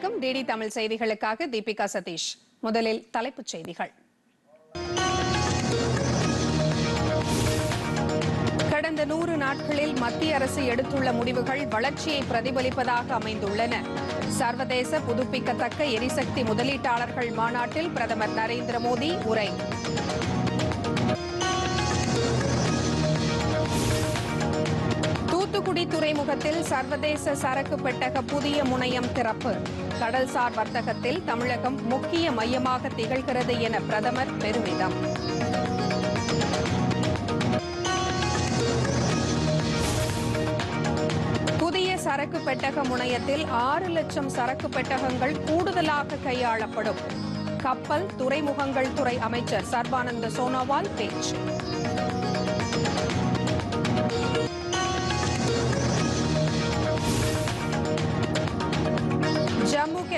வணக்கம். டிடி தமிழ் செய்திகளுக்காக தீபிகா சதீஷ். முதலில் தலைப்புச் செய்திகள். கடந்த நூறு நாட்களில் மத்திய அரசு எடுத்துள்ள முடிவுகள் வளர்ச்சியை பிரதிபலிப்பதாக அமைந்துள்ளன. சர்வதேச புதுப்பிக்கத்தக்க எரிசக்தி முதலீட்டாளர்கள் மாநாட்டில் பிரதமர் நரேந்திர மோடி உரை. தூத்துக்குடி துறைமுகத்தில் சர்வதேச சரக்கு பெட்டக புதிய முனையம் திறப்பு. கடல்சார் வர்த்தகத்தில் தமிழகம் முக்கிய மையமாக திகழ்கிறது என பிரதமர் பெருமிதம். புதிய சரக்கு பெட்டக முனையத்தில் ஆறு லட்சம் சரக்கு பெட்டகங்கள் கூடுதலாக கையாளப்படும். கப்பல் துறைமுகங்கள் துறை அமைச்சர் சர்பானந்த சோனோவால் பேச்சு.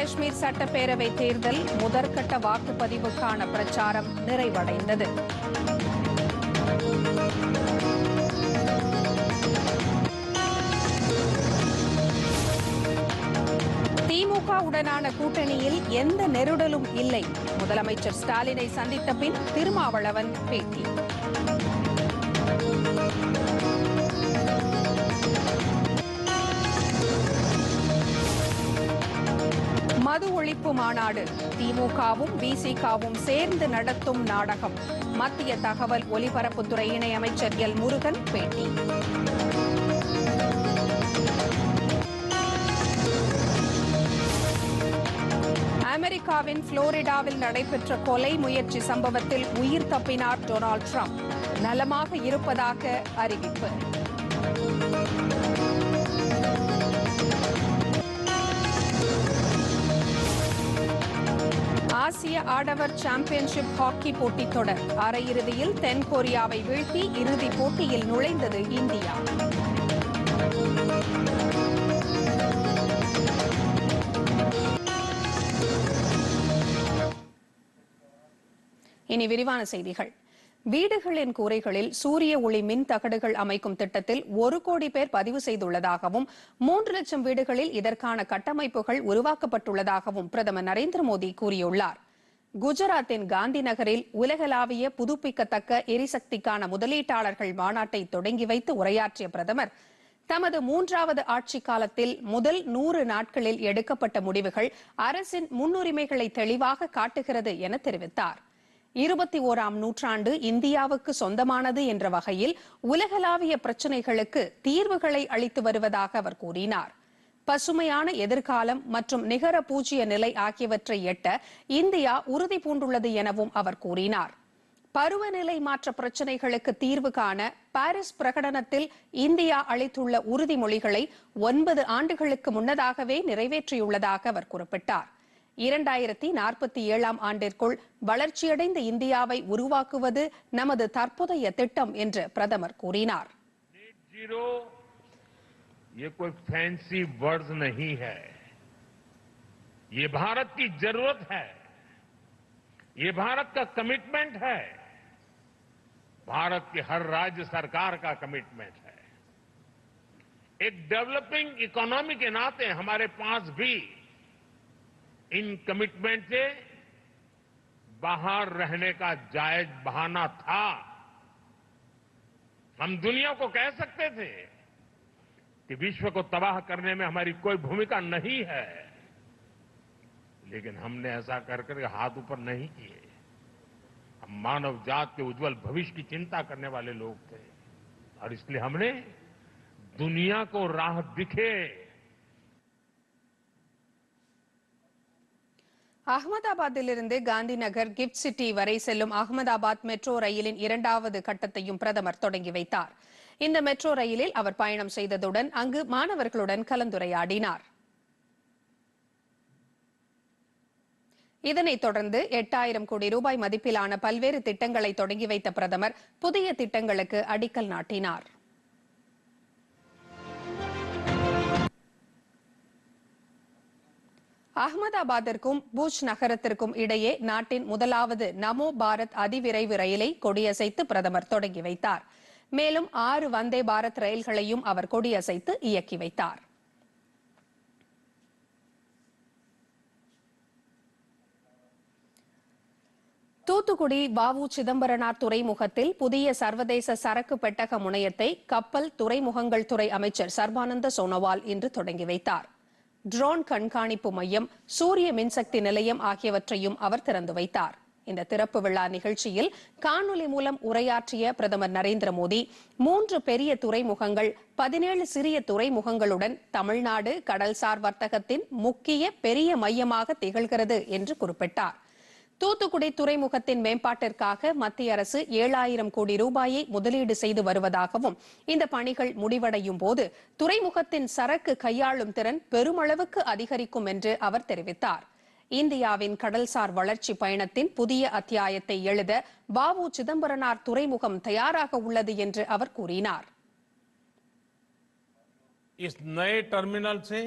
காஷ்மீர் சட்டப்பேரவை தேர்தல் முதற்கட்ட வாக்குப்பதிவுக்கான பிரச்சாரம் நிறைவடைந்தது. திமுகவுடனான கூட்டணியில் எந்த நெருடலும் இல்லை. முதலமைச்சர் ஸ்டாலினை சந்தித்த பின் திருமாவளவன் பேட்டி. மது ஒழிப்பு மாநாடு. திமுகவும் பிசிகவும் சேர்ந்து நடத்தும் நாடகம். மத்திய தகவல் ஒலிபரப்புத்துறை இணையமைச்சர் எல். முருகன் பேட்டி. அமெரிக்காவின் புளோரிடாவில் நடைபெற்ற கொலை முயற்சி சம்பவத்தில் உயிர் தப்பினார் டொனால்டு ட்ரம்ப். நலமாக இருப்பதாக அறிவிப்பு. ஆசிய ஆடவர் சாம்பியன்ஷிப் ஹாக்கி போட்டித் தொடர். அரையிறுதியில் தென்கொரியாவை வீழ்த்தி இறுதிப் போட்டியில் நுழைந்தது இந்தியா. இனி விரிவான செய்திகள். வீடுகளின் கூரைகளில் சூரிய ஒளி மின் தகடுகள் அமைக்கும் திட்டத்தில் ஒரு கோடி பேர் பதிவு செய்துள்ளதாகவும் மூன்று லட்சம் வீடுகளில் இதற்கான கட்டமைப்புகள் உருவாக்கப்பட்டுள்ளதாகவும் பிரதமர் நரேந்திர மோடி கூறியுள்ளார். குஜராத்தின் காந்தி நகரில் உலகளாவிய புதுப்பிக்கத்தக்க எரிசக்திக்கான முதலீட்டாளர்கள் மாநாட்டை தொடங்கி வைத்து உரையாற்றிய பிரதமர் தமது மூன்றாவது ஆட்சி காலத்தில் முதல் நூறு நாட்களில் எடுக்கப்பட்ட முடிவுகள் அரசின் முன்னுரிமைகளை தெளிவாக காட்டுகிறது என தெரிவித்தார். இருபத்தி ஓராம் நூற்றாண்டு இந்தியாவுக்கு சொந்தமானது என்ற வகையில் உலகளாவிய பிரச்சினைகளுக்கு தீர்வுகளை அளித்து வருவதாக அவர் கூறினார். பசுமையான எதிர்காலம் மற்றும் நிகர பூஜ்ய நிலை ஆகியவற்றை எட்ட இந்தியா உறுதி பூண்டுள்ளது எனவும் அவர் கூறினார். பருவநிலை மாற்ற பிரச்சினைகளுக்கு தீர்வு காண பாரிஸ் பிரகடனத்தில் இந்தியா அளித்துள்ள உறுதிமொழிகளை ஒன்பது ஆண்டுகளுக்கு முன்னதாகவே நிறைவேற்றியுள்ளதாக அவர் குறிப்பிட்டார். இரண்டாயிரத்தி நாற்பத்தி ஏழாம் ஆண்டிற்குள் வளர்ச்சியடைந்த இந்தியாவை உருவாக்குவது நமது தற்போதைய திட்டம் என்று பிரதமர் கூறினார் जीरो ये कोई फैंसी वर्ड नहीं है ये भारत की जरूरत है ये भारत का कमिटमेंट है भारत की हर राज्य सरकार का कमिटमेंट है एक डेवलपिंग इकोनॉमी के नाते हमारे पास भी इन कमिटमेंट से बाहर रहने का जायज़ बहाना था। हम दुनिया को कह सकते थे कि विश्व को तबाह करने में हमारी कोई भूमिका नहीं है। लेकिन हमने ऐसा कर कर हाथ ऊपर नहीं किए। हम मानव जात के उज्जवल भविष्य की चिंता करने वाले लोग थे। और इसलिए हमने दुनिया को राह दिखे। அகமதாபாத்திலிருந்து காந்தி நகர் கிஃப்ட் சிட்டி வரை செல்லும் அகமதாபாத் மெட்ரோ ரயிலின் இரண்டாவது கட்டத்தையும் பிரதமர் தொடங்கி வைத்தார். இந்த மெட்ரோ ரயிலில் அவர் பயணம் செய்ததுடன் அங்கு மாணவர்களுடன் கலந்துரையாடினார். இதனைத் தொடர்ந்து எட்டாயிரம் கோடி ரூபாய் மதிப்பிலான பல்வேறு திட்டங்களை தொடங்கி வைத்த பிரதமர் புதிய திட்டங்களுக்கு அடிக்கல் நாட்டினார். அகமதாபாத்திற்கும் பூஜ் நகரத்திற்கும் இடையே நாட்டின் முதலாவது நமோ பாரத் அதிவிரைவு ரயிலை கொடியசைத்து பிரதமர் தொடங்கி வைத்தார். மேலும் ஆறு வந்தே பாரத் ரயில்களையும் அவர் கொடியசைத்து இயக்கி வைத்தார். தூத்துக்குடி வாவு சிதம்பரனார் துறைமுகத்தில் புதிய சர்வதேச சரக்கு பெட்டக முனையத்தை கப்பல் துறைமுகங்கள் துறை அமைச்சர் சர்பானந்த சோனோவால் இன்று தொடங்கி வைத்தாா் ட்ரோன் கண்காணிப்பு மையம் சூரிய மின்சக்தி நிலையம் ஆகியவற்றையும் அவர் திறந்து வைத்தார். இந்த திறப்பு விழா நிகழ்ச்சியில் காணொலி மூலம் உரையாற்றிய பிரதமர் நரேந்திர மோடி மூன்று பெரிய துறைமுகங்கள் பதினேழு சிறிய துறைமுகங்களுடன் தமிழ்நாடு கடல்சார் வர்த்தகத்தின் முக்கிய பெரிய மையமாக திகழ்கிறது என்று குறிப்பிட்டார். தூத்துக்குடி துறைமுகத்தின் மேம்பாட்டிற்காக மத்திய அரசு ஏழாயிரம் கோடி ரூபாயை முதலீடு செய்து வருவதாகவும் இந்த பணிகள் முடிவடையும் போது துறைமுகத்தின் சரக்கு கையாளும் திறன் பெருமளவுக்கு அதிகரிக்கும் என்று அவர் தெரிவித்தார் இந்தியாவின் கடல்சார் வளர்ச்சி பயணத்தின் புதிய அத்தியாயத்தை எழுத பாபு சிதம்பரனார் துறைமுகம் தயாராக உள்ளது என்று அவர் கூறினார் इस नए टर्मिनल से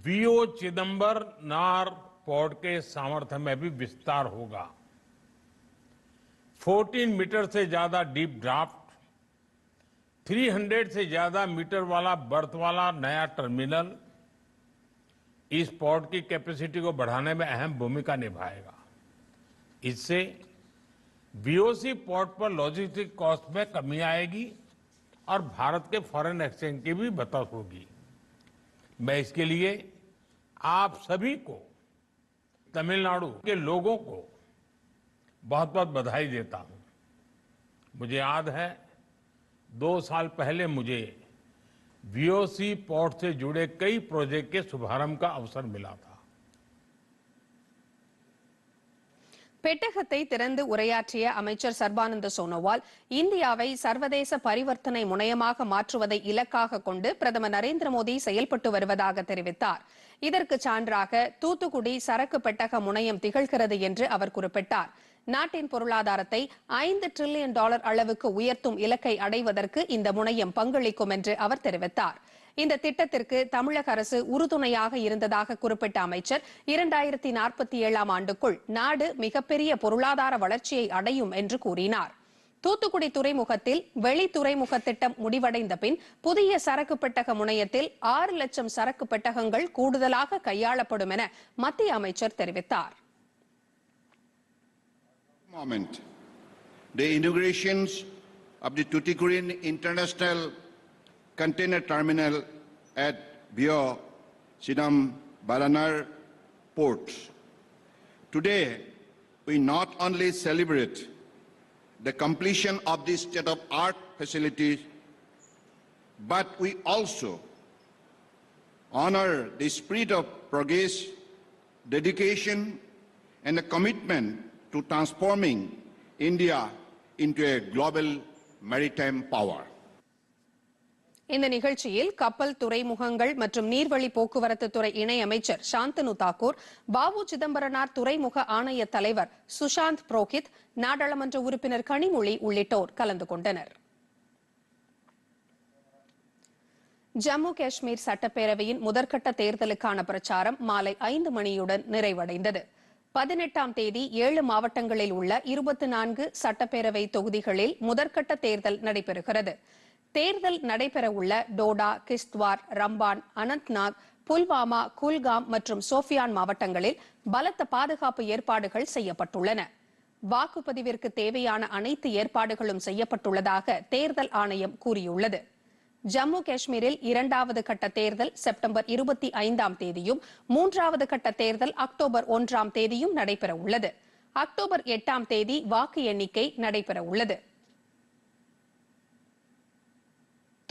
बीओ चिदम्बर नार पोर्ट के सामर्थ्य में भी विस्तार होगा। 14 मीटर से ज़्यादा डीप ड्राफ्ट 300 से ज़्यादा मीटर वाला बर्थ वाला नया टर्मिनल इस पोर्ट की कैपेसिटी को बढ़ाने में अहम भूमिका निभाएगा। इससे बीओसी पोर्ट पर लॉजिस्टिक कॉस्ट में कमी आएगी और भारत के फॉरेन एक्सचेंज की भी बचत होगी। मैं इसके लिए आप सभी को तमिलनाडु के लोगों को बहुत बहुत बधाई देता हूं मुझे याद है दो साल पहले मुझे वीओसी पोर्ट से जुड़े कई प्रोजेक्ट के शुभारंभ का अवसर मिला था பெட்டகத்தை திறந்து உரையாற்றிய அமைச்சர் சர்பானந்த சோனோவால் இந்தியாவை சர்வதேச பரிவர்த்தனை முனையமாக மாற்றுவதை இலக்காக கொண்டு பிரதமர் நரேந்திர மோடி செயல்பட்டு வருவதாக தெரிவித்தார் இதற்கு சான்றாக தூத்துக்குடி சரக்கு பெட்டக முனையம் திகழ்கிறது என்று அவர் குறிப்பிட்டார். நாட்டின் பொருளாதாரத்தை ஐந்து டிரில்லியன் டாலர் அளவுக்கு உயர்த்தும் இலக்கை அடைவதற்கு இந்த முனையம் பங்களிக்கும் என்று அவர் தெரிவித்தார். இந்த திட்டத்திற்கு தமிழக அரசு உறுதுணையாக இருந்ததாக குறிப்பிட்ட அமைச்சர் இரண்டாயிரத்தி நாற்பத்தி ஏழாம் ஆண்டுக்குள் நாடு மிகப்பெரிய பொருளாதார வளர்ச்சியை அடையும் என்று கூறினார். தூத்துக்குடி துறைமுகத்தில் வெளி துறைமுக திட்டம் முடிவடைந்த பின் புதிய சரக்கு பெட்டக முனையத்தில் ஆறு லட்சம் சரக்கு பெட்டகங்கள் கூடுதலாக கையாளப்படும் என மத்திய அமைச்சர் தெரிவித்தார் moment. The inaugurations of the Tuticorin International Container Terminal at Bio Sidam Baranar ports. Today, we not only celebrate the completion of this state-of-art facilities, but we also honor the spirit of progress, dedication, and a commitment to transforming India into a global maritime power. இந்த நிகழ்ச்சியில் கப்பல் துறைமுகங்கள் மற்றும் நீர்வழி போக்குவரத்து துறை இணையமைச்சர் சாந்தனு தாக்கூர் பாபு சிதம்பரனார் துறைமுக ஆணைய தலைவர் சுஷாந்த் புரோஹித் நாடாளுமன்ற உறுப்பினர் கனிமொழி உள்ளிட்டோர் கலந்து கொண்டனர். ஜம்மு காஷ்மீர் சட்டப்பேரவையின் முதற்கட்ட தேர்தலுக்கான பிரச்சாரம் மாலை ஐந்து மணியுடன் நிறைவடைந்தது. பதினெட்டாம் தேதி ஏழு மாவட்டங்களில் உள்ள இருபத்தி நான்கு சட்டப்பேரவை தொகுதிகளில் முதற்கட்ட தேர்தல் நடைபெறுகிறது. தேர்தல் நடைபெறவுள்ள டோடா கிஸ்த்வார் ரம்பான் அனந்த்நாக் புல்வாமா குல்காம் மற்றும் சோஃபியான் மாவட்டங்களில் பலத்த பாதுகாப்பு ஏற்பாடுகள் செய்யப்பட்டுள்ளன. வாக்குப்பதிவிற்கு தேவையான அனைத்து ஏற்பாடுகளும் செய்யப்பட்டுள்ளதாக தேர்தல் ஆணையம் கூறியுள்ளது. ஜம்மு காஷ்மீரில் இரண்டாவது கட்ட தேர்தல் செப்டம்பர் இருபத்தி ஐந்தாம் தேதியும் மூன்றாவது கட்ட தேர்தல் அக்டோபர் ஒன்றாம் தேதியும் நடைபெற உள்ளது அக்டோபர் எட்டாம் தேதி வாக்கு எண்ணிக்கை நடைபெற உள்ளது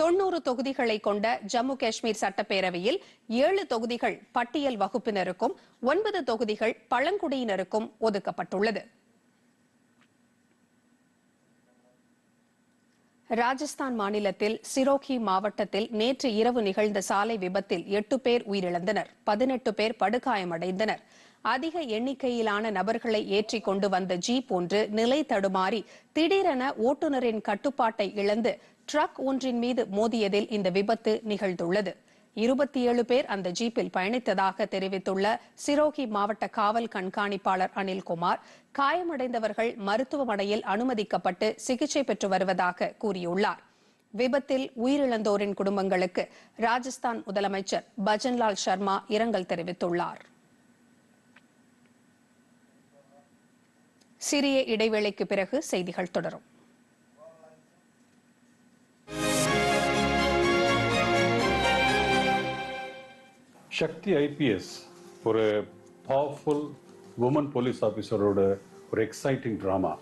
தொன்னூறு தொகுதிகளை கொண்ட ஜம்மு காஷ்மீர் சட்டப்பேரவையில் ஏழு தொகுதிகள் பட்டியல் வகுப்பினருக்கும் ஒன்பது தொகுதிகள் பழங்குடியினருக்கும் ஒதுக்கப்பட்டுள்ளது. ராஜஸ்தான் மாநிலத்தில் சிரோகி மாவட்டத்தில் நேற்று இரவு நிகழ்ந்த சாலை விபத்தில் எட்டு பேர் உயிரிழந்தனர் பதினெட்டு பேர் படுகாயமடைந்தனர். அதிக எண்ணிக்கையிலான நபர்களை ஏற்றிக் கொண்டு வந்த ஜீப் ஒன்று நிலை தடுமாறி திடீரென ஓட்டுநரின் கட்டுப்பாட்டை இழந்து ட்ரக் ஒன்றின் மீது மோதியதில் இந்த விபத்து நிகழ்ந்துள்ளது. இருபத்தி ஏழு பேர் அந்த ஜீப்பில் பயணித்ததாக தெரிவித்துள்ள சிரோகி மாவட்ட காவல் கண்காணிப்பாளர் அனில்குமார் காயமடைந்தவர்கள் மருத்துவமனையில் அனுமதிக்கப்பட்டு சிகிச்சை பெற்று வருவதாக கூறியுள்ளார். விபத்தில் உயிரிழந்தோரின் குடும்பங்களுக்கு ராஜஸ்தான் முதலமைச்சர் பஜன்லால் சர்மா இரங்கல் தெரிவித்துள்ளார். சிறிய இடைவேளைக்கு பிறகு செய்திகள் தொடரும். சக்தி ஐபிஎஸ் ஒரு பவர்ஃபுல் உமன் போலீஸ் ஆஃபீஸரோட ஒரு எக்ஸைட்டிங் ட்ராமா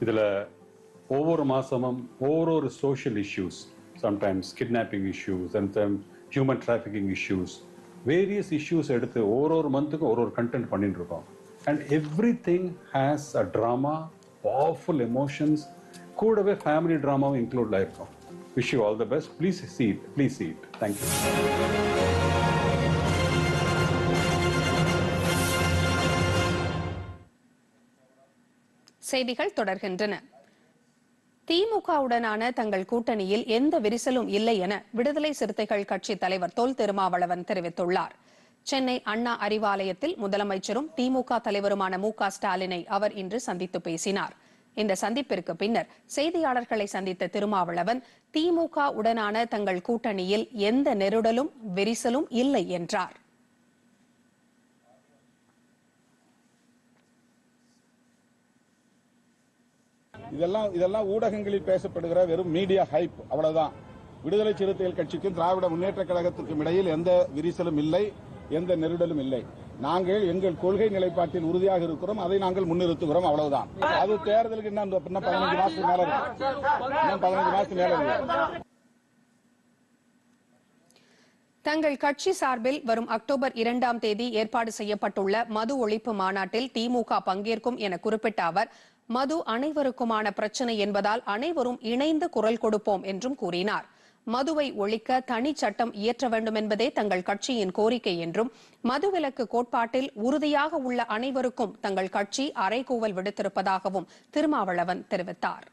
இதில் ஒவ்வொரு மாதமும் ஒவ்வொரு social issues sometimes kidnapping issues and then human trafficking issues various issues எடுத்து ஒரு ஒரு மந்த்துக்கும் ஒரு ஒரு கண்டென்ட் பண்ணிட்டு இருக்கோம் and everything has a drama powerful emotions கூடவே ஃபேமிலி ட்ராமாவும் இன்க்ளூட் ஆயிருக்கும் wish you all the best please seat please seat thank you செய்திகள் தொடர்கின்றன. திமுகவுடனான தங்கள் கூட்டணியில் எந்த விரிசலும் இல்லை என விடுதலை சிறுத்தைகள் கட்சி தலைவர் தொல் திருமாவளவன் தெரிவித்துள்ளார். சென்னை அண்ணா அறிவாலயத்தில் முதலமைச்சரும் திமுக தலைவருமான மு க ஸ்டாலினை அவர் இன்று சந்தித்து பேசினார். இந்த சந்திப்பிற்கு பின்னர் செய்தியாளர்களை சந்தித்த திருமாவளவன் திமுக உடனான தங்கள் கூட்டணியில் எந்த நெருடலும் விரிசலும் இல்லை என்றார். இதெல்லாம் இதெல்லாம் ஊடகங்களில் பேசப்படுகிற வெறும் மீடியா ஹைப் அவ்வளவுதான். விடுதலை சிறுத்தைகள் கட்சிக்கும் திராவிட முன்னேற்ற கழகத்திற்கும் இடையில் எந்த விரிசலும் இல்லை எந்த நெருடலும் இல்லை. நாங்கள் எங்கள் கொள்கை நிலைப்பாட்டில் உறுதியாக இருக்கிறோம் அதை நாங்கள் முன்னிறுத்துகிறோம் அவ்வளவுதான். அது தேர்தலுக்கு இன்னும் பதினஞ்சு மாசத்துக்கு மேல இருக்கு. இன்னும் பதினஞ்சு மாசத்துக்கு மேல இருக்கு. தங்கள் கட்சி சார்பில் வரும் அக்டோபர் இரண்டாம் தேதி ஏற்பாடு செய்யப்பட்டுள்ள மது ஒழிப்பு மாநாட்டில் திமுக பங்கேற்கும் என குறிப்பிட்ட அவர் மது அனைவருக்குமான பிரச்சனை என்பதால் அனைவரும் இணைந்து குரல் கொடுப்போம் என்றும் கூறினார். மதுவை ஒழிக்க தனி சட்டம் இயற்ற வேண்டும் என்பதே தங்கள் கட்சியின் கோரிக்கை என்றும் மதுவிலக்கு கோட்பாட்டில் உறுதியாக உள்ள அனைவருக்கும் தங்கள் கட்சி அறைகூவல் விடுத்திருப்பதாகவும் திருமாவளவன் தெரிவித்தார்.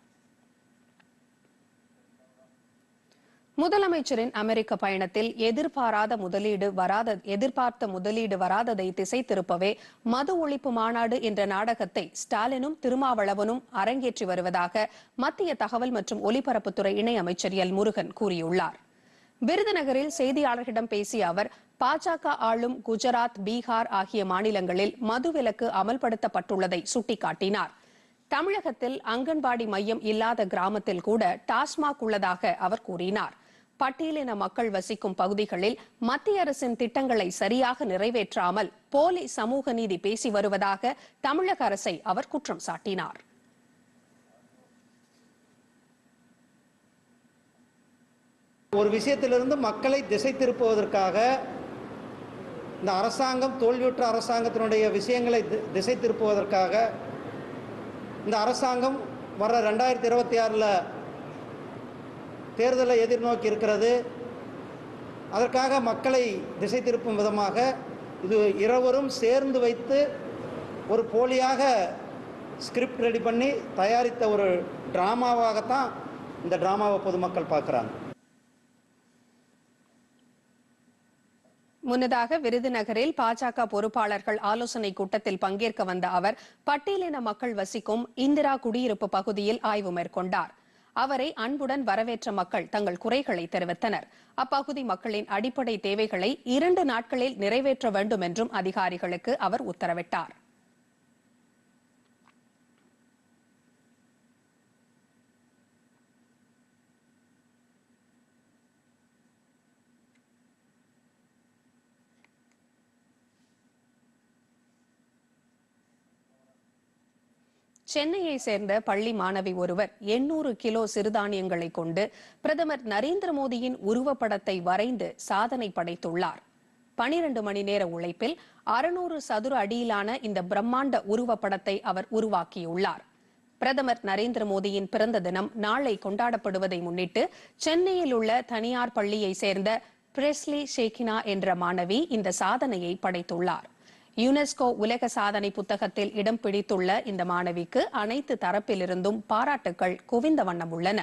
முதலமைச்சரின் அமெரிக்க பயணத்தில் எதிர்பாராத முதலீடு வராத எதிர்பார்த்த முதலீடு வராததை திசை திருப்பவே மது ஒழிப்பு மாநாடு என்ற நாடகத்தை ஸ்டாலினும் திருமாவளவனும் அரங்கேற்றி வருவதாக மத்திய தகவல் மற்றும் ஒலிபரப்புத்துறை இணையமைச்சர் எல். முருகன் கூறியுள்ளார். விருதுநகரில் செய்தியாளர்களிடம் பேசிய அவர் பாஜக ஆளும் குஜராத் பீகார் ஆகிய மாநிலங்களில் மதுவிலக்கு அமல்படுத்தப்பட்டுள்ளதை சுட்டிக்காட்டினார். தமிழகத்தில் அங்கன்வாடி மையம் இல்லாத கிராமத்தில் கூட டாஸ்மாக் உள்ளதாக அவர் கூறினார். பட்டியலின மக்கள் வசிக்கும் பகுதிகளில் மத்திய அரசின் திட்டங்களை சரியாக நிறைவேற்றாமல் போலி சமூக நீதி பேசி வருவதாக தமிழக அரசை அவர் குற்றம் சாட்டினார். ஒரு விஷயத்திலிருந்து மக்களை திசை திருப்புவதற்காக இந்த அரசாங்கம் தோல்வியுற்ற அரசாங்கத்தினுடைய விஷயங்களை திசை திருப்புவதற்காக இந்த அரசாங்கம் வர ரெண்டாயிரத்தி இருபத்தி ஆறில் தேர்தலை எதிர்நோக்கி இருக்கிறது. அதற்காக மக்களை திசை திருப்பும் விதமாக இது இருவரும் சேர்ந்து வைத்து ஒரு போலியாக ஸ்கிரிப்ட் ரெடி பண்ணி தயாரித்த ஒரு ட்ராமாவாகத்தான் இந்த ட்ராமாவை பொதுமக்கள் பார்க்குறாங்க. முன்னதாக விருதுநகரில் பாஜக பொறுப்பாளர்கள் ஆலோசனை கூட்டத்தில் பங்கேற்க வந்த அவர் பட்டியலின மக்கள் வசிக்கும் இந்திரா குடியிருப்பு பகுதியில் ஆய்வு மேற்கொண்டார். அவரை அன்புடன் வரவேற்ற மக்கள் தங்கள் குறைகளை தெரிவித்தனர். அப்பகுதி மக்களின் அடிப்படை தேவைகளை இரண்டு நாட்களில் நிறைவேற்ற வேண்டும் என்றும் அதிகாரிகளுக்கு அவர் உத்தரவிட்டார். சென்னையை சேர்ந்த பள்ளி மாணவி ஒருவர் எண்ணூறு கிலோ சிறுதானியங்களை கொண்டு பிரதமர் நரேந்திர மோடியின் உருவப்படத்தை வரைந்து சாதனை படைத்துள்ளார். பனிரண்டு மணி நேர உழைப்பில் அறுநூறு சதுர அடியிலான இந்த பிரம்மாண்ட உருவப்படத்தை அவர் உருவாக்கியுள்ளார். பிரதமர் நரேந்திர மோடியின் பிறந்த தினம் நாளை கொண்டாடப்படுவதை முன்னிட்டு சென்னையில் உள்ள தனியார் பள்ளியை சேர்ந்த பிரெஸ்லி ஷேகினா என்ற மாணவி இந்த சாதனையை படைத்துள்ளார். யுனெஸ்கோ உலக சாதனை புத்தகத்தில் இடம் பிடித்துள்ள இந்த மாணவிக்கு அனைத்து தரப்பிலிருந்தும் பாராட்டுக்கள் குவிந்த வண்ணம் உள்ளன.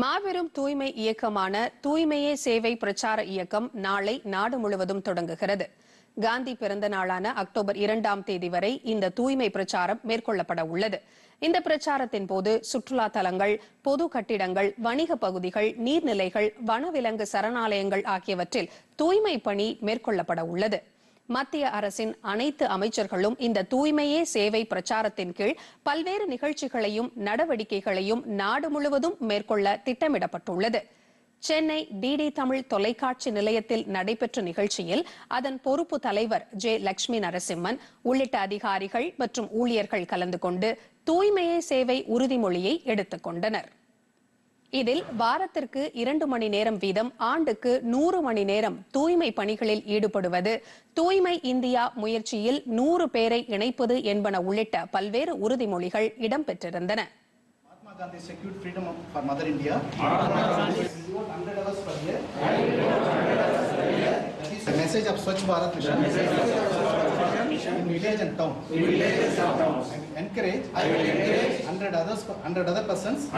மாபெரும் தூய்மை இயக்கமான தூய்மையே சேவை பிரச்சார இயக்கம் நாளை நாடு முழுவதும் தொடங்குகிறது. காந்தி பிறந்த நாளான அக்டோபர் இரண்டாம் தேதி வரை இந்த தூய்மை பிரச்சாரம் மேற்கொள்ளப்பட உள்ளது. இந்த பிரச்சாரத்தின் போது சுற்றுலா தலங்கள் பொது கட்டிடங்கள் வணிக பகுதிகள் நீர்நிலைகள் வனவிலங்கு சரணாலயங்கள் ஆகியவற்றில் தூய்மை பணி மேற்கொள்ளப்பட உள்ளது. மத்திய அரசின் அனைத்து அமைச்சர்களும் இந்த தூய்மையே சேவை பிரச்சாரத்தின் கீழ் பல்வேறு நிகழ்ச்சிகளையும் நடவடிக்கைகளையும் நாடு முழுவதும் மேற்கொள்ள திட்டமிடப்பட்டுள்ளது. சென்னை டிடி தமிழ் தொலைக்காட்சி நிலையத்தில் நடைபெற்ற நிகழ்ச்சியில் அதன் பொறுப்பு தலைவர் ஜே லட்சுமி நரசிம்மன் உள்ளிட்ட அதிகாரிகள் மற்றும் ஊழியர்கள் கலந்து கொண்டு தூய்மையே சேவை உறுதிமொழியை எடுத்துக் கொண்டனா் இதில் வாரத்திற்கு இரண்டு மணி நேரம் வீதம் ஆண்டுக்கு நூறு மணி நேரம் தூய்மை பணிகளில் ஈடுபடுவது தூய்மை இந்தியா முயற்சியில் நூறு பேரை இணைப்பது என்பன உள்ளிட்ட பல்வேறு உறுதிமொழிகள் இடம்பெற்றிருந்தன Mahatma Gandhi secured freedom of- for Mother India. Devote 100 hours per year. That is the message of Swachh Bharat Mission. In village and town. I will encourage. 100 others, 100 other persons.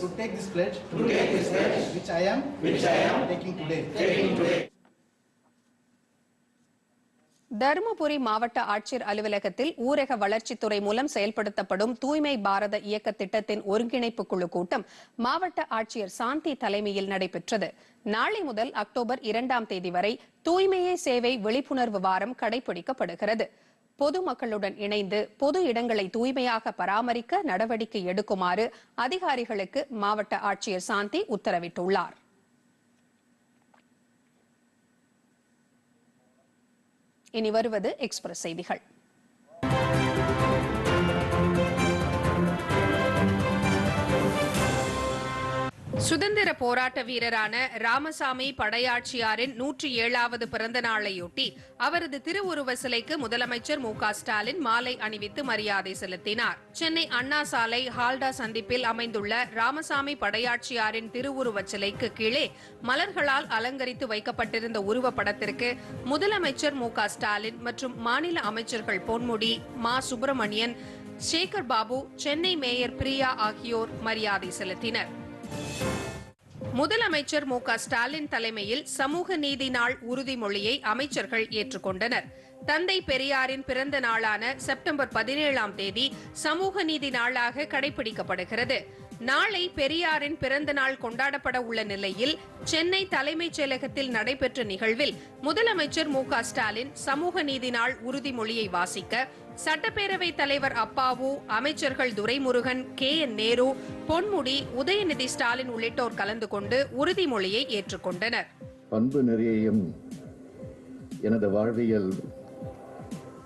To take this pledge. Which I am. Taking today. Dharmapuri மாவட்ட ஆட்சியர் அலுவலகத்தில் ஊரக வளர்ச்சித்துறை மூலம் செயல்படுத்தப்படும் தூய்மை பாரத இயக்க திட்டத்தின் ஒருங்கிணைப்பு குழு கூட்டம் மாவட்ட ஆட்சியர் சாந்தி தலைமையில் நடைபெற்றது நாளை முதல் அக்டோபர் இரண்டாம் தேதி வரை தூய்மையே சேவை விழிப்புணர்வு வாரம் கடைபிடிக்கப்படுகிறது. பொதுமக்களுடன் இணைந்து பொது இடங்களை தூய்மையாக பராமரிக்க நடவடிக்கை எடுக்குமாறு அதிகாரிகளுக்கு மாவட்ட ஆட்சியர் சாந்தி உத்தரவிட்டுள்ளார். இனி வருவது எக்ஸ்பிரஸ் செய்திகள். சுதந்திர போராட்ட வீரரான ராமசாமி படையாட்சியாரின் நூற்றி ஏழாவது பிறந்த நாளையொட்டி அவரது திருவுருவ சிலைக்கு முதலமைச்சர் மு ஸ்டாலின் மாலை அணிவித்து மரியாதை செலுத்தினார். சென்னை அண்ணா சாலை ஹால்டா சந்திப்பில் அமைந்துள்ள ராமசாமி படையாட்சியாரின் திருவுருவச் சிலைக்கு கீழே மலர்களால் அலங்கரித்து வைக்கப்பட்டிருந்த உருவப்படத்திற்கு முதலமைச்சர் மு ஸ்டாலின் மற்றும் மாநில அமைச்சர்கள் பொன்முடி மா. சுப்பிரமணியன் சேகர் பாபு சென்னை மேயர் பிரியா ஆகியோர் மரியாதை செலுத்தினர். முதலமைச்சர் மு க ஸ்டாலின் தலைமையில் சமூக நீதி நாள் உறுதிமொழியை அமைச்சர்கள் ஏற்றுக்கொண்டனர். தந்தை பெரியாரின் பிறந்த நாளான செப்டம்பர் பதினேழாம் தேதி சமூக நீதி நாளாக கடைபிடிக்கப்படுகிறது. நாளை பெரியாரின் பிறந்த நாள் கொண்டாடப்பட உள்ள நிலையில் சென்னை தலைமைச் செயலகத்தில் நடைபெற்ற நிகழ்வில் முதலமைச்சர் மு க ஸ்டாலின் சமூக நீதி நாள் உறுதிமொழியை வாசிக்க சட்டப்பேரவைத் தலைவர் அப்பாவு அமைச்சர்கள் துரைமுருகன் கே. என். நேரு பொன்முடி உதயநிதி ஸ்டாலின் உள்ளிட்டோர் கலந்து கொண்டு உறுதிமொழியை ஏற்றுக்கொண்டனர். பண்பு நெறியையும் எனது வாழ்வியல்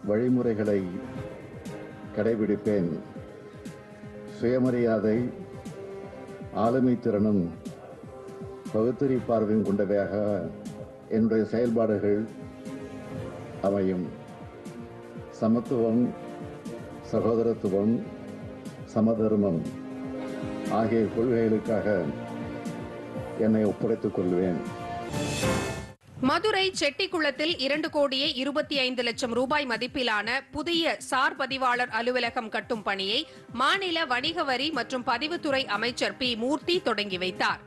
வழிமுறைகளை கடைபிடிப்பேன். சுயமரியாதை ஆளுமை திறனும் பகுத்தறி பார்வையும் கொண்டவையாக என்னுடைய செயல்பாடுகள் அமையும். சமத்துவம் சகோதரத்துவம் சமதர்மம் ஆகிய கொள்கைகளுக்காக என்னை ஒப்படைத்துக் கொள்வேன். மதுரை செட்டிக்குளத்தில் இரண்டு கோடியே இருபத்தி ஐந்து லட்சம் ரூபாய் மதிப்பிலான புதிய சார் பதிவாளர் அலுவலகம் கட்டும் பணியை மாநில வணிக வரி மற்றும் பதிவுத்துறை அமைச்சர் பி மூர்த்தி தொடங்கி வைத்தார்.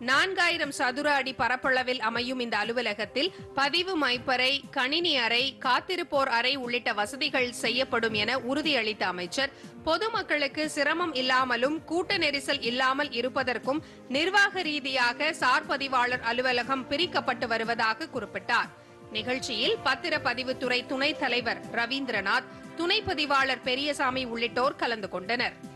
நான்காயிரம் சதுர அடி பரப்பளவில் அமையும் இந்த அலுவலகத்தில் பதிவு மைப்பறை கணினி அறை காத்திருப்போர் அறை உள்ளிட்ட வசதிகள் செய்யப்படும் என உறுதியளித்த அமைச்சர். பொதுமக்களுக்கு சிரமம் இல்லாமலும் கூட்ட நெரிசல் இல்லாமல் இருப்பதற்கும் நிர்வாக ரீதியாக சார் பதிவாளர் அலுவலகம் பிரிக்கப்பட்டு வருவதாக குறிப்பிட்டார். நிகழ்ச்சியில் பத்திரப்பதிவுத்துறை துணைத் தலைவர் ரவீந்திரநாத் துணை பதிவாளர் பெரியசாமி உள்ளிட்டோர் கலந்து கொண்டனர்.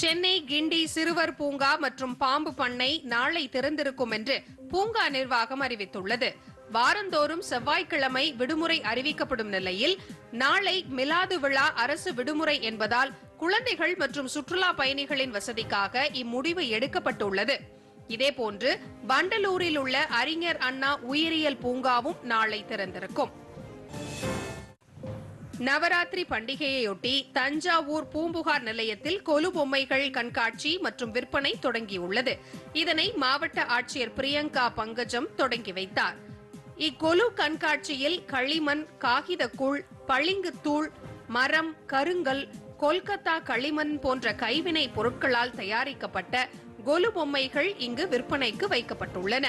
சென்னை கிண்டி சிறுவர் பூங்கா மற்றும் பாம்பு பண்ணை நாளை திறந்திருக்கும் என்று பூங்கா நிர்வாகம் அறிவித்துள்ளது. வாரந்தோறும் செவ்வாய்க்கிழமை விடுமுறை அறிவிக்கப்படும் நிலையில் நாளை மிலாது விழா அரசு விடுமுறை என்பதால் குழந்தைகள் மற்றும் சுற்றுலா பயணிகளின் வசதிக்காக இம்முடிவு எடுக்கப்பட்டுள்ளது. இதேபோன்று வண்டலூரில் உள்ள அறிஞர் அண்ணா உயிரியல் பூங்காவும் நாளை திறந்திருக்கும். நவராத்திரி பண்டிகையையொட்டி தஞ்சாவூர் பூம்புகார் நிலையத்தில் கொலு பொம்மைகள் கண்காட்சி மற்றும் விற்பனை தொடங்கியுள்ளது. இதனை மாவட்ட ஆட்சியர் பிரியங்கா பங்கஜம் தொடங்கி வைத்தார். இக்கொலு கண்காட்சியில் களிமண் காகிதக்கூழ் பளிங்குத்தூள் மரம் கருங்கல் கொல்கத்தா களிமண் போன்ற கைவினை பொருட்களால் தயாரிக்கப்பட்ட கொலு பொம்மைகள் இங்கு விற்பனைக்கு வைக்கப்பட்டுள்ளன.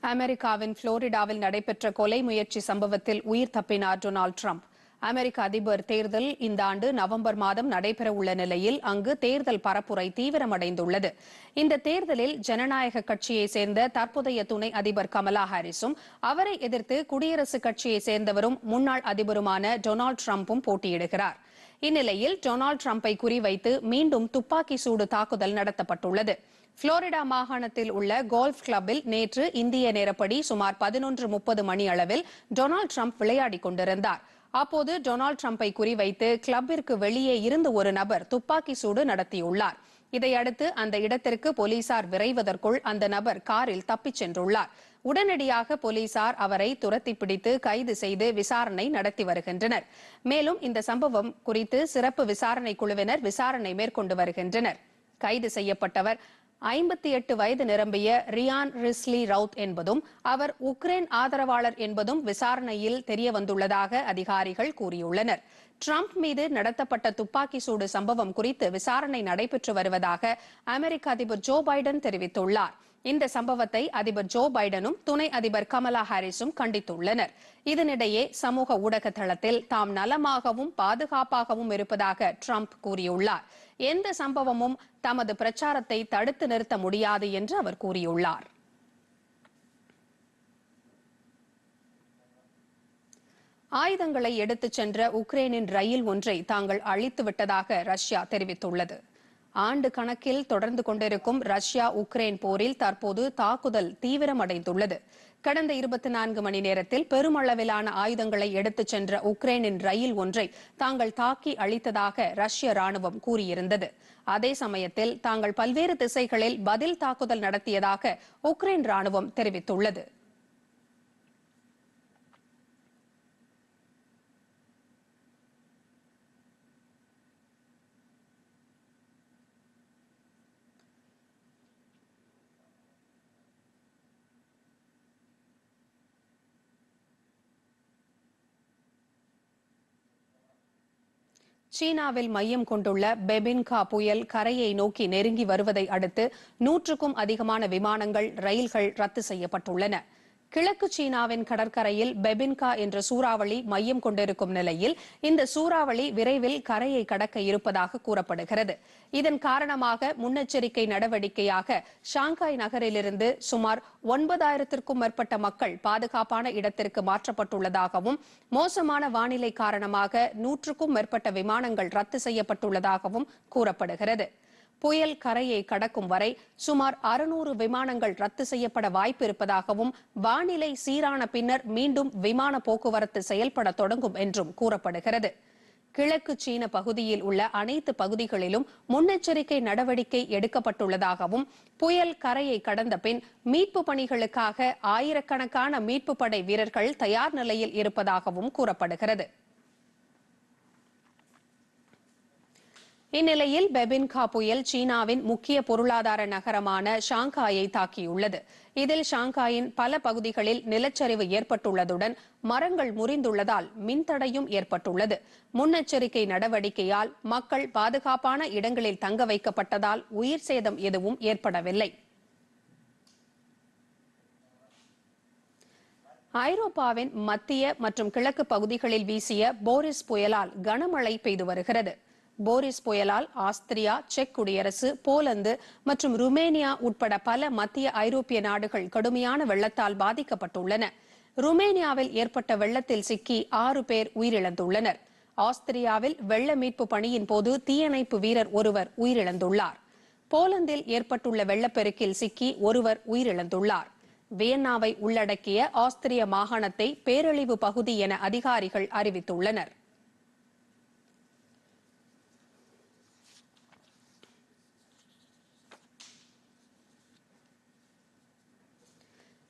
அமெரிக்காவின் புளோரிடாவில் நடைபெற்ற கொலை முயற்சி சம்பவத்தில் உயிர் தப்பினார் டொனால்டு ட்ரம்ப். அமெரிக்க அதிபர் தேர்தல் இந்த ஆண்டு நவம்பர் மாதம் நடைபெறவுள்ள நிலையில் அங்கு தேர்தல் பரப்புரை தீவிரமடைந்துள்ளது. இந்த தேர்தலில் ஜனநாயக கட்சியை சேர்ந்த தற்போதைய துணை அதிபர் கமலா ஹாரிஸும் அவரை எதிர்த்து குடியரசுக் கட்சியை சேர்ந்தவரும் முன்னாள் அதிபருமான டொனால்ட் ட்ரம்ப்பும் போட்டியிடுகிறார். இந்நிலையில் டொனால்ட் ட்ரம்ப்பை குறிவைத்து மீண்டும் துப்பாக்கி சூடு தாக்குதல் நடத்தப்பட்டுள்ளது. புளோரிடா மாகாணத்தில் உள்ள கோல்ஃப் கிளப்பில் நேற்று இந்திய நேரப்படி சுமார் பதினொன்று முப்பது மணி அளவில் டொனால்டு ட்ரம்ப் விளையாடிக் கொண்டிருந்தார். அப்போது டொனால்டு ட்ரம்ப்பை குறிவைத்து கிளப்பிற்கு வெளியே இருந்து ஒரு நபர் துப்பாக்கி சூடு நடத்தியுள்ளார். இதையடுத்து அந்த இடத்திற்கு போலீசார் விரைவதற்குள் அந்த நபர் காரில் தப்பிச் சென்றுள்ளார். உடனடியாக போலீசார் அவரை துரத்தி பிடித்து கைது செய்து விசாரணை நடத்தி வருகின்றனர். மேலும் இந்த சம்பவம் குறித்து சிறப்பு விசாரணை குழுவினர் விசாரணை மேற்கொண்டு வருகின்றனர். கைது செய்யப்பட்டவர் ஐம்பத்தி எட்டு வயது நிரம்பிய ரியான் ரிஸ்லி ரவுத் என்பதும் அவர் உக்ரைன் ஆதரவாளர் என்பதும் விசாரணையில் தெரிய வந்துள்ளதாக அதிகாரிகள் கூறியுள்ளனர். டிரம்ப் மீது நடத்தப்பட்ட துப்பாக்கி சூடு சம்பவம் குறித்து விசாரணை நடைபெற்று வருவதாக அமெரிக்க அதிபர் ஜோ பைடன் தெரிவித்துள்ளார். இந்த சம்பவத்தை அதிபர் ஜோ பைடனும் துணை அதிபர் கமலா ஹாரிஸும் கண்டித்துள்ளனர். இதனிடையே சமூக ஊடக தளத்தில் தாம் நலமாகவும் பாதுகாப்பாகவும் இருப்பதாக ட்ரம்ப் கூறியுள்ளார். எந்த சம்பவமும் தமது பிரச்சாரத்தை தடுத்து நிறுத்த முடியாது என்று அவர் கூறியுள்ளார். ஆயுதங்களை எடுத்துச் சென்ற உக்ரைனின் ரயில் ஒன்றை தாங்கள் அழித்து விட்டதாக ரஷ்யா தெரிவித்துள்ளது. ஆண்டு கணக்கில் தொடர்ந்து கொண்டிருக்கும் ரஷ்யா உக்ரைன் போரில் தற்போது தாக்குதல் தீவிரமடைந்துள்ளது. கடந்த இருபத்தி நான்கு மணி நேரத்தில் பெருமளவிலான ஆயுதங்களை எடுத்துச் சென்ற உக்ரைனின் ரயில் ஒன்றை தாங்கள் தாக்கி அழித்ததாக ரஷ்ய ராணுவம் கூறியிருந்தது. அதே சமயத்தில் தாங்கள் பல்வேறு திசைகளில் பதில் தாக்குதல் நடத்தியதாக உக்ரைன் ராணுவம் தெரிவித்துள்ளது. சீனாவில் மையம் கொண்டுள்ள பெபின்கா புயல் கரையை நோக்கி நெருங்கி வருவதை அடுத்து நூற்றுக்கும் அதிகமான விமானங்கள் ரயில்கள் ரத்து செய்யப்பட்டுள்ளன. கிழக்கு சீனாவின் கடற்கரையில் பெபின்கா என்ற சூறாவளி மையம் கொண்டிருக்கும் நிலையில் இந்த சூறாவளி விரைவில் கரையை கடக்க இருப்பதாக கூறப்படுகிறது. இதன் காரணமாக முன்னெச்சரிக்கை நடவடிக்கையாக ஷாங்காய் நகரிலிருந்து சுமார் ஒன்பதாயிரத்திற்கும் மேற்பட்ட மக்கள் பாதுகாப்பான இடத்திற்கு மாற்றப்பட்டுள்ளதாகவும் மோசமான வானிலை காரணமாக நூற்றுக்கும் மேற்பட்ட விமானங்கள் ரத்து செய்யப்பட்டுள்ளதாகவும் கூறப்படுகிறது. புயல் கரையை கடக்கும் வரை சுமார் அறுநூறு விமானங்கள் ரத்து செய்யப்பட வாய்ப்பு இருப்பதாகவும் வானிலை சீரான பின்னர் மீண்டும் விமான போக்குவரத்து செயல்பட தொடங்கும் என்றும் கூறப்படுகிறது. கிழக்கு சீன பகுதியில் உள்ள அனைத்து பகுதிகளிலும் முன்னெச்சரிக்கை நடவடிக்கை எடுக்கப்பட்டுள்ளதாகவும் புயல் கரையை கடந்த பின் மீட்பு பணிகளுக்காக ஆயிரக்கணக்கான மீட்பு படை வீரர்கள் தயார் நிலையில் இருப்பதாகவும் கூறப்படுகிறது. இந்நிலையில் பெபின்கா புயல் சீனாவின் முக்கிய பொருளாதார நகரமான ஷாங்காயை தாக்கியுள்ளது. இதில் ஷாங்காயின் பல பகுதிகளில் நிலச்சரிவு ஏற்பட்டுள்ளதுடன் மரங்கள் முறிந்துள்ளதால் மின்தடையும் ஏற்பட்டுள்ளது. முன்னெச்சரிக்கை நடவடிக்கையால் மக்கள் பாதுகாப்பான இடங்களில் தங்க வைக்கப்பட்டதால் உயிர் சேதம் எதுவும் ஏற்படவில்லை. ஐரோப்பாவின் மத்திய மற்றும் கிழக்கு பகுதிகளில் வீசிய போரிஸ் புயலால் கனமழை பெய்து வருகிறது. போரிஸ் புயலால் ஆஸ்திரியா செக் குடியரசு போலந்து மற்றும் ருமேனியா உட்பட பல மத்திய ஐரோப்பிய நாடுகள் கடுமையான வெள்ளத்தால் பாதிக்கப்பட்டுள்ளன. ருமேனியாவில் ஏற்பட்ட வெள்ளத்தில் சிக்கி ஆறு பேர் உயிரிழந்துள்ளனர். ஆஸ்திரியாவில் வெள்ள மீட்பு பணியின் போது தீயணைப்பு வீரர் ஒருவர் உயிரிழந்துள்ளார். போலந்தில் ஏற்பட்டுள்ள வெள்ளப்பெருக்கில் சிக்கி ஒருவர் உயிரிழந்துள்ளார். வியன்னாவை உள்ளடக்கிய ஆஸ்திரிய மாகாணத்தை பேரழிவு பகுதி என அதிகாரிகள் அறிவித்துள்ளனர்.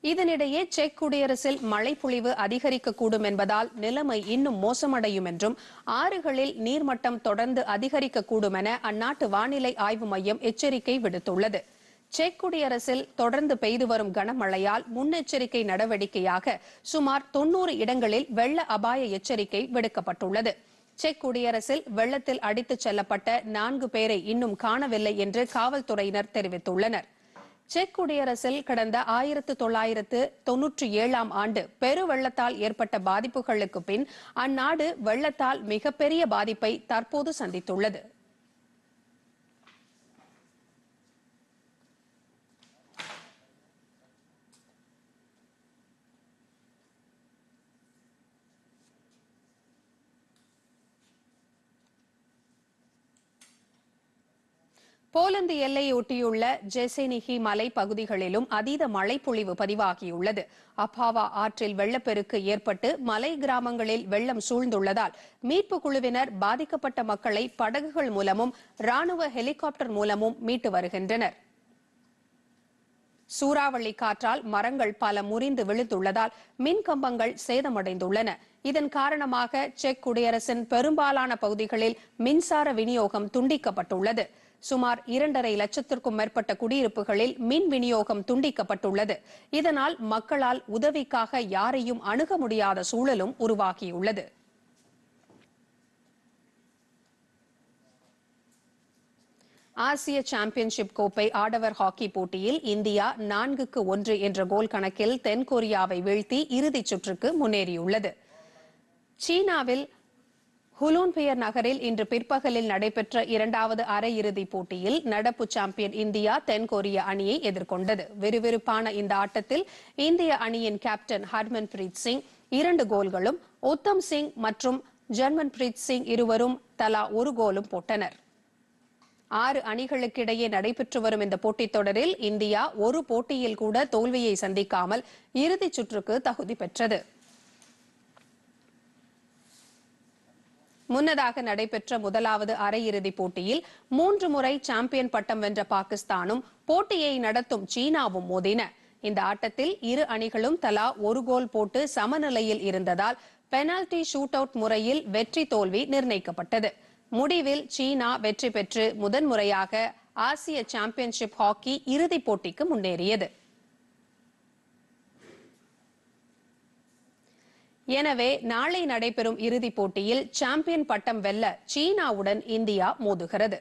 இதனிடையே செக் குடியரசில் மழைப்பொழிவு அதிகரிக்கக்கூடும் என்பதால் நிலைமை இன்னும் மோசமடையும் என்றும் ஆறுகளில் நீர்மட்டம் தொடர்ந்து அதிகரிக்கக்கூடும் என அந்நாட்டு வானிலை ஆய்வு மையம் எச்சரிக்கை விடுத்துள்ளது. செக் குடியரசில் தொடர்ந்து பெய்து வரும் கனமழையால் முன்னெச்சரிக்கை நடவடிக்கையாக சுமார் தொன்னூறு இடங்களில் வெள்ள அபாய எச்சரிக்கை விடுக்கப்பட்டுள்ளது. செக் குடியரசில் வெள்ளத்தில் அடித்துச் செல்லப்பட்ட நான்கு பேரை இன்னும் காணவில்லை என்று காவல்துறையினர் தெரிவித்துள்ளனர். செக் குடியரசில் கடந்த ஆயிரத்து தொள்ளாயிரத்து தொன்னூற்றி ஏழாம் ஆண்டு பெரு வெள்ளத்தால் ஏற்பட்ட பாதிப்புகளுக்கு பின் அந்நாடு வெள்ளத்தால் மிகப்பெரிய பாதிப்பை தற்போது சந்தித்துள்ளது. போலந்து எல்லையை ஒட்டியுள்ள ஜெசெனிகி மலை பகுதிகளிலும் அதீத மழைப்பொழிவு பதிவாகியுள்ளது. அப்பாவா ஆற்றில் வெள்ளப்பெருக்கு ஏற்பட்டு மலை கிராமங்களில் வெள்ளம் சூழ்ந்துள்ளதால் மீட்பு குழுவினர் பாதிக்கப்பட்ட மக்களை படகுகள் மூலமும் ராணுவ ஹெலிகாப்டர் மூலமும் மீட்டு வருகின்றனர். சூறாவளி காற்றால் மரங்கள் பல முறிந்து விழுந்துள்ளதால் மின் கம்பங்கள் சேதமடைந்துள்ளன. இதன் காரணமாக செக் குடியரசின் பெரும்பாலான பகுதிகளில் மின்சார விநியோகம் துண்டிக்கப்பட்டுள்ளது. சுமார் இரண்டரை லட்சத்திற்கும் மேற்பட்ட குடியிருப்புகளில் மின் விநியோகம் துண்டிக்கப்பட்டுள்ளது. இதனால் மக்களால் உதவிக்காக யாரையும் அணுக முடியாத சூழலும் உருவாகியுள்ளது. ஆசிய சாம்பியன்ஷிப் கோப்பை ஆடவர் ஹாக்கி போட்டியில் இந்தியா நான்குக்கு ஒன்று என்ற கோல் கணக்கில் தென்கொரியாவை வீழ்த்தி இறுதிச் சுற்றுக்கு முன்னேறியுள்ளது. சீனாவில் ஹுலூன்பியர் நகரில் இன்று பிற்பகலில் நடைபெற்ற இரண்டாவது அரையிறுதிப் போட்டியில் நடப்பு சாம்பியன் இந்தியா தென்கொரிய அணியை எதிர்கொண்டது. விறுவிறுப்பான இந்த ஆட்டத்தில் இந்திய அணியின் கேப்டன் ஹர்மன் பிரீத் சிங் இரண்டு கோல்களும் உத்தம் சிங் மற்றும் ஜர்மன் பிரீத் சிங் இருவரும் தலா ஒரு கோலும் போட்டனர். ஆறு அணிகளுக்கிடையே நடைபெற்று வரும் இந்த போட்டித் தொடரில் இந்தியா ஒரு போட்டியில் கூட தோல்வியை சந்திக்காமல் இறுதிச் சுற்றுக்கு தகுதி பெற்றது. முன்னதாக நடைபெற்ற முதலாவது அரையிறுதிப் போட்டியில் மூன்று முறை சாம்பியன் பட்டம் வென்ற பாகிஸ்தானும் போட்டியை நடத்தும் சீனாவும் மோதின. இந்த ஆட்டத்தில் இரு அணிகளும் தலா ஒரு கோல் போட்டு சமநிலையில் இருந்ததால் பெனால்டி ஷூட் அவுட் முறையில் வெற்றி தோல்வி நிர்ணயிக்கப்பட்டது. முடிவில் சீனா வெற்றி பெற்று முதன்முறையாக ஆசிய சாம்பியன்ஷிப் ஹாக்கி இறுதிப் போட்டிக்கு முன்னேறியது. எனவே நாளை நடைபெறும் இறுதிப் போட்டியில் சாம்பியன் பட்டம் வெல்ல சீனாவுடன் இந்தியா மோதுகிறது.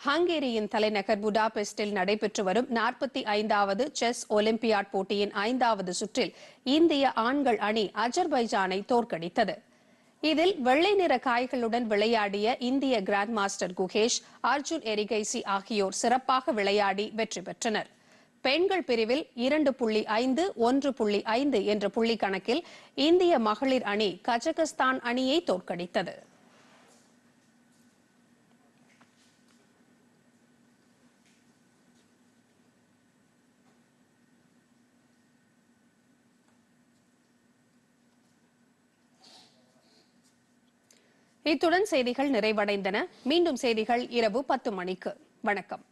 ஹங்கேரியின் தலைநகர் புடாபெஸ்டில் நடைபெற்று வரும் நாற்பத்தி ஐந்தாவது செஸ் ஒலிம்பியாட் போட்டியின் ஐந்தாவது சுற்றில் இந்திய ஆண்கள் அணி அஜர்பைஜானை தோற்கடித்தது. இதில் வெள்ளை நிற காய்களுடன் விளையாடிய இந்திய கிராண்ட் மாஸ்டர் குகேஷ் அர்ஜுன் எரிகைசி ஆகியோர் சிறப்பாக விளையாடி வெற்றி பெற்றனர். பெண்கள் பிரிவில் இரண்டு புள்ளி ஐந்து ஒன்று புள்ளி ஐந்து என்ற புள்ளி கணக்கில் இந்திய மகளிர் அணி கஜகஸ்தான் அணியை தோற்கடித்தது. இத்துடன் செய்திகள் நிறைவடைந்தன. மீண்டும் செய்திகள் இரவு பத்து மணிக்கு. வணக்கம்.